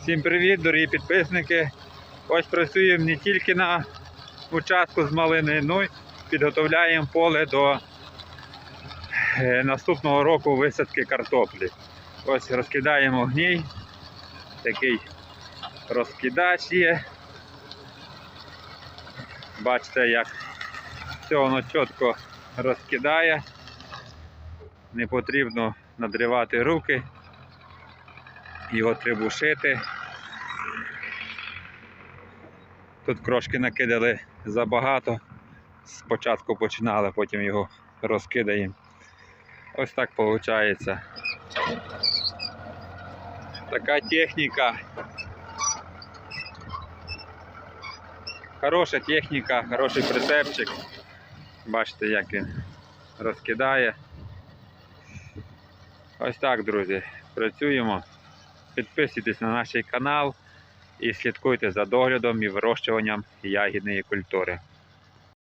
Всім привіт, дорогі підписники. Ось працюємо не тільки на участку з малиною, але й підготовляємо поле до е, наступного року висадки картоплі. Ось розкидаємо гній. Такий розкидач є. Бачите, як все воно чітко розкидає. Не потрібно надривати руки. Його трибушити. Тут крошки накидали забагато. Спочатку починали, потім його розкидаємо. Ось так виходить. Така техніка. Хороша техніка, хороший прицепчик. Бачите, як він розкидає. Ось так, друзі, працюємо. Підписуйтесь на наш канал і слідкуйте за доглядом і вирощуванням ягідної культури.